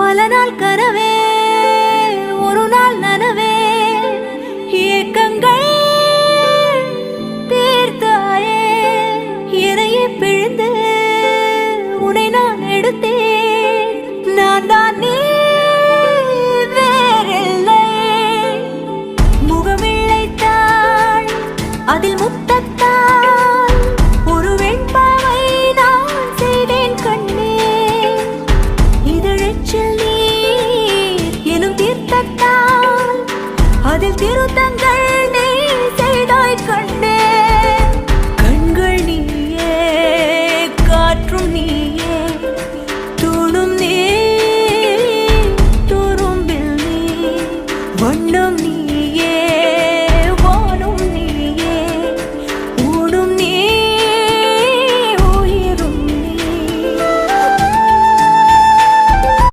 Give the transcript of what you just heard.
பல நாள் கனவே ஒரு நாள் நனவே. இயக்கங்கள் தேர்த்தாயே இறையே பிழுந்து உனை நான் எடுத்தேன். நான் தான் நீ வேறில்லை. முகமில்லை அதில் முத்து அதில் திருத்தங்கள் நீ செய்தாய் கண்டே கண்கள் நீயே காற்றும் நீயே தூணும் நீ துரும்பில் நீ வண்ணம் நீ.